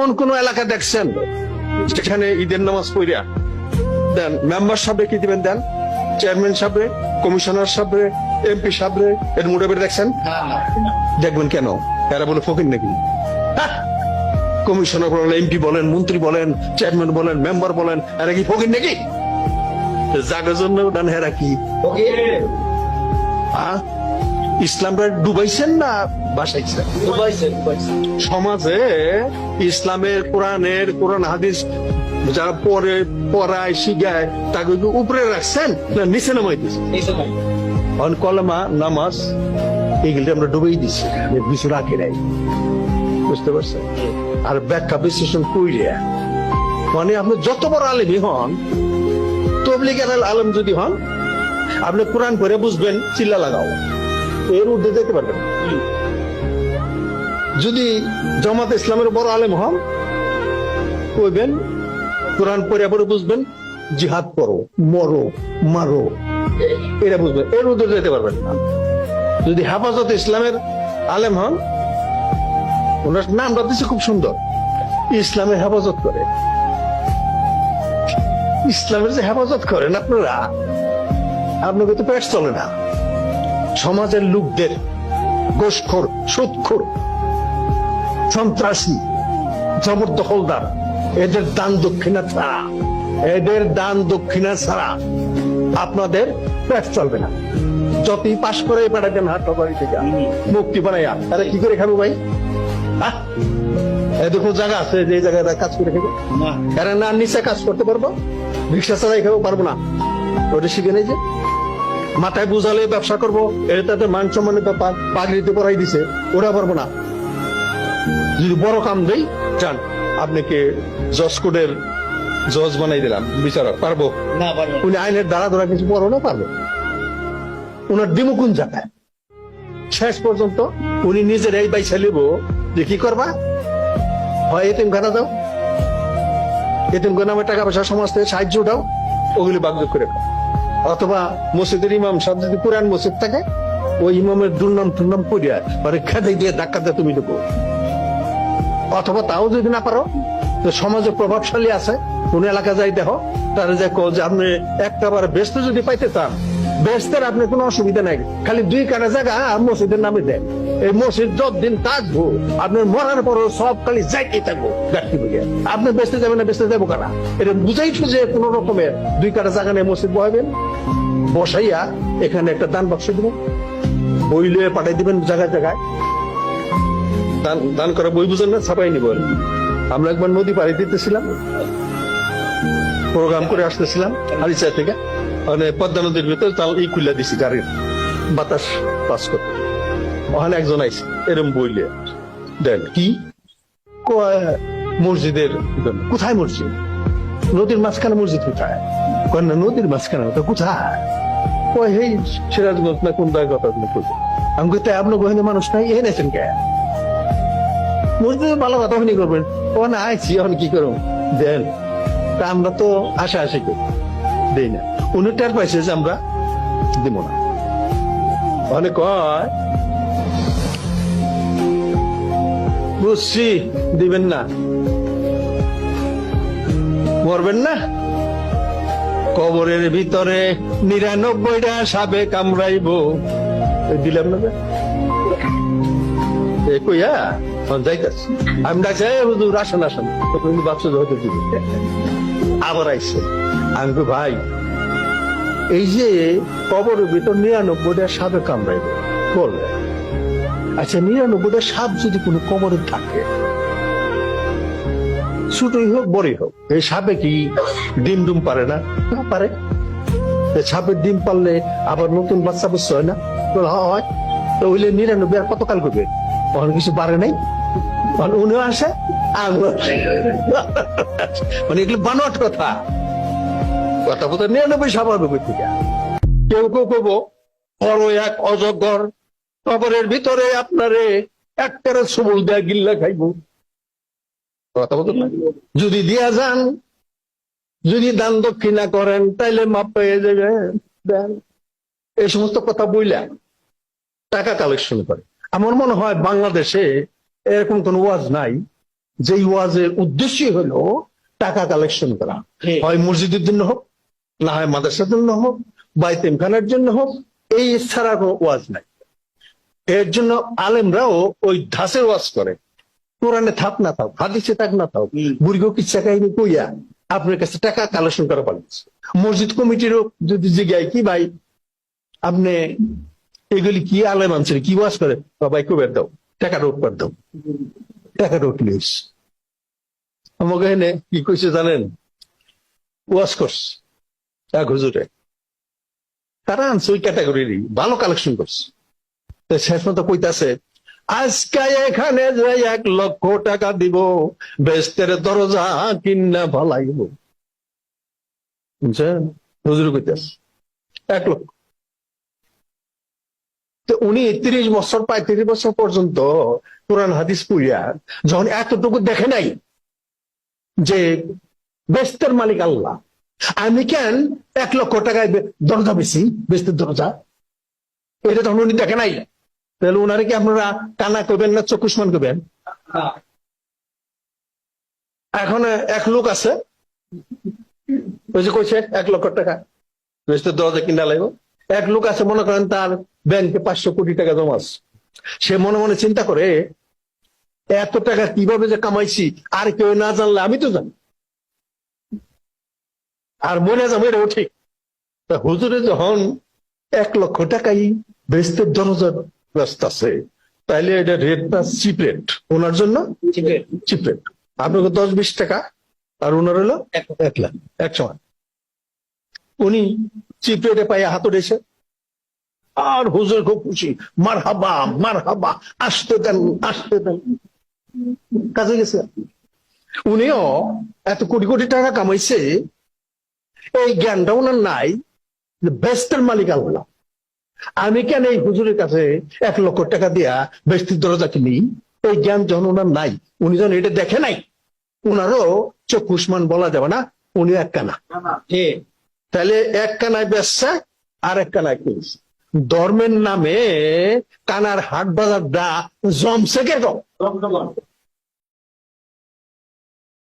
কোন কোন এলাকা দেখছেন সেখানে ঈদের নামাজ পড়িয়া দেন মেম্বার সাহেব কি দিবেন দেন? চেয়ারম্যান সাহেব কমিশনার সাহেব এমপি সাহেব এর মুড়ে বেড়ে দেখছেন? দেখবেন কেন? এরা বলে ফকির নাকি? কমিশনার বলেন এমপি বলেন মন্ত্রী বলেন চেয়ারম্যান বলেন মেম্বার বলেন এরা কি ফকির নাকি? জাগার জন্য ডান হেরা কি? হ্যাঁ? ইসলামটা ডুবাইছেন না বাসাইছেন সমাজে ইসলামের কোরআনের কোরআন হাদিস যারা পরে পড়ায় শিখায় তাকে উপরে রাখছেন না নিচে নামাই দিচ্ছেন কলমা নামাজ এগুলি আমরা ডুবেই দিচ্ছি কিছু রাখি নাই। বুঝতে পারছেন? আর ব্যাখ্যা বিশ্লেষণ কইরে মানে আপনি যত বড় আলেমই হন তবলিগের আলেম যদি হন আপনি কোরআন পড়ে বুঝবেন চিল্লা লাগাও। এর ঊর্ধ্বে যেতে পারবেন। যদি জামাত ইসলামের বড় আলেম হন, কইবেন, কোরআন পরে পড়ে বুঝবেন, জিহাদ করো মরো, মারো, এটা বুঝবেন, এর ঊর্ধ্বে যেতে পারবেন না। যদি হেফাজত ইসলামের আলেম হন, ওনার নামটা দিচ্ছে খুব সুন্দর ইসলামের হেফাজত করে। ইসলামের যে হেফাজত করেন আপনারা, আপনাকে তো পেট চলে না। সমাজের লোকদের গোসখোর সুদখোর সন্ত্রাসী জবরদখলদার এদের দান দক্ষিণা ছাড়া এদের দান দক্ষিণা ছাড়া আপনাদের পেট চলবে না। যতই পাশ করে পাঠাবেন হাট বাড়ি থেকে। মুক্তি বানাইয়া। আরে কি করে খাব ভাই? হ্যাঁ? জায়গা আছে যে জায়গায় কাজ করে খাব। এরা না নিচে কাজ করতে পারব রিক্সা চালাই খাব পারব না। ওটা শিখে নেই যে। মাথায় বুঝালে ব্যবসা করব এটা তাদের মান সম্মানের ব্যাপার পাগড়িতে পড়াই দিছে ওরা পারব না। যদি বড় কাম দেই যান আপনাকে জজ কোডের জজ বানাই দিলাম বিচারক পারব? না পারব উনি আইনের দ্বারা ধরা কিছু বড় না পারবে। ওনার দিমু কোন জায়গায়? শেষ পর্যন্ত উনি নিজের এই বাইসা লিব যে কি করবা? হয় এতিম খানা দাও। এতিম নামে টাকা পয়সা সমাজ থেকে সাহায্য দাও ওগুলি বাগযোগ করে খাও। অথবা মসজিদের ইমাম সাহেব যদি পুরান মসজিদ থাকে, ওই ইমামের দুর্নাম টুর্নাম করিয়া পরীক্ষা দিয়ে দিয়ে ধাক্কা দিয়ে তুমি দেবো। অথবা তাও যদি না পারো, তো সমাজে প্রভাবশালী আছে, কোন এলাকা যাই দেখো, তারা যে কো যে আপনি একটা বার ব্যস্ত যদি পাইতে চান, ব্যস্তের আপনি কোনো অসুবিধা নাই, খালি দুই কানা জায়গা মসজিদের নামে দেন। এই মসজিদ যতদিন থাকব আপনার মরার পরও সব খালি যাইতে থাকব। গাঠি বুঝে আপনি বেসতে যাবেন না বেসতে যাব কারা? এটা বুঝাই যে কোন রকমের দুই কাটা জায়গা নিয়ে মসজিদ বহাবেন বসাইয়া এখানে একটা দান বাক্স দিবেন বই লয়ে পাঠাই দিবেন জায়গায় জায়গায়। দান দান করা বই বুঝেন না, ছাপাই নিব আমরা একবার নদী পাড়ি দিতেছিলাম। প্রোগ্রাম করে আসতেছিলাম আরিচা থেকে। মানে পদ্মা নদীর ভিতরে তাল এই খুলে দিছি গাড়ির। বাতাস পাস করতে। ওখানে একজন আইছে, এরম বইলে। দেন, কি? মসজিদের কোথায় মসজিদ? নদীর মাঝখানে মসজিদ কোথায়? না, নদীর মাঝখানে ওটা কোথায়? কয়, হেই, সিরাজগঞ্জ না কোন জায়গা কথা আপনি আমি তাই আপনার গোহিনী মানুষ নাই এ নেছেন কে? মসজিদে ভালো কথা আপনি করবেন। ওখানে আইছি, এখন কি করুন দেন, তা আমরা তো আশা আশি করি। দেই না। উনি টের পাইছে যে আমরা দিব না। অনেক কয় বুঝছি দিবেন না। মরবেন না? কবরের ভিতরে নিরানব্বইটা সাপে কামড়াইব দিলাম না আমি ডাকছি "এই হুজুর আসেন আসেন। তো দিবে। আবার আমি কই, ভাই এই যে কবরের ভিতর নিরানব্বইটা সাপে কামড়াইব বলবে আচ্ছা নিরানব্বইটা সাপ যদি কোনো কবরে থাকে ছোটই হোক বড়ই হোক এই সাপে কি ডিম ডুম পারে না? পারে। সাপের ডিম পারলে আবার নতুন বাচ্চা বুচ্চা হয় না? "হ্যাঁ, তো হইলে নিরানব্বই আর কতকাল করবে? তখন কিছু পারে নাই। তখন উনিও আসে মানে এগুলো বানোয়াট কথা। কথা বলতে নিরানব্বই স্বাভাবিক কেউ কেউ কব বড় এক অজগর কবরের ভিতরে আপনারে একটারে সবল দেয়া গিল্লা খাইব। কথা বলতে যদি দিয়া যান যদি দান দক্ষিণা করেন তাইলে মাপ পেয়ে যাবে। দেন। এই সমস্ত কথা বইলা টাকা কালেকশন করে। আমার মনে হয় বাংলাদেশে এরকম কোন ওয়াজ নাই। যে ওয়াজের উদ্দেশ্যই হলো টাকা কালেকশন করা। হয় মসজিদের জন্য হোক না হয় মাদ্রাসার জন্য হোক বা এতিমখানার জন্য হোক এই ছাড়া কোনো ওয়াজ নাই। এর জন্য আলেমরাও ওই ধাসের ওয়াজ করে। কোরআনে থাক না থাক হাদিসে থাক না থাক। বুড়িগো কিচ্ছা কাহিনী কইয়া আপনার কাছে টাকা কালেকশন করা পারছে মসজিদ কমিটিরও যদি জিজ্ঞায় কি ভাই আপনি এগুলি কি আলেম আনছেন? কি ওয়াজ করে বাবাই কবের দাও টাকা রোড করে দাও। টাকা রোড প্লিজ আমাকে এনে কি কইছে জানেন? ওয়াজ করছে। এক হুজুরে তারা আনছে ওই ক্যাটাগরিরই ভালো কালেকশন করছে। শেষ মতো কইতাছে, আজকে এখানে যে এক লক্ষ টাকা দিব, বেস্তের দরজা কিনা ভালাইব বুঝছেন হুজুর কইতাছে, এক লক্ষ। উনি তিরিশ বছর, পঁয়ত্রিশ বছর পর্যন্ত কোরআন হাদিস পড়িয়া যখন এতটুকু দেখে নাই যে বেস্তের মালিক আল্লাহ, আমি কেন এক লক্ষ টাকায় দরজা বেশি বেস্তের দরজা? এটা তখন উনি দেখে নাই। তাহলে ওনারে কি আপনারা কানা করবেন না চকুষ্মান করবেন? এখন এক লোক আছে। ওই যে কইছে এক লক্ষ টাকা। দরজা কিনা লাগবে। এক লোক আছে মনে করেন তার ব্যাংকে পাঁচশো কোটি টাকা জমা আছে। সে মনে মনে চিন্তা করে এত টাকা কীভাবে যে কামাইছি আর কেউ না জানলে আমি তো জানি। আর মনে যাব এটাও ঠিক। তা হুজুরে যখন এক লক্ষ টাকাই বেস্তের দরজার ব্যস্ত আছে। তাইলে এটা রেটটা চিপ রেট ওনার জন্য? ঠিক চিপ রেট আপনাকে দশ বিশ টাকা আর ওনার হলো এক লাখ। এক সময় উনি চিপ রেটে পাইয়া হাত উঠেছে। আর হুজুর খুব খুশি। মার হাবা মার হাবা আসতে দেন আসতে দেন। কাজে গেছে। উনিও এত কোটি কোটি টাকা কামাইছে। এই জ্ঞানটা ওনার নাই। বেস্টের মালিক আল্লাহ। আমি কেন এই হুজুরের কাছে এক লক্ষ টাকা দিয়া বেস্তির দরজা কিনি? এই জ্ঞান যখন ওনার নাই উনি যখন এটা দেখে নাই উনারও চক্ষুষ্মান বলা যাবে না উনি এক কানা। তাহলে এক কানায় ব্যবসা আর এক কানায় কিনছে ধর্মের নামে কানার হাট বাজারটা জমছে কে?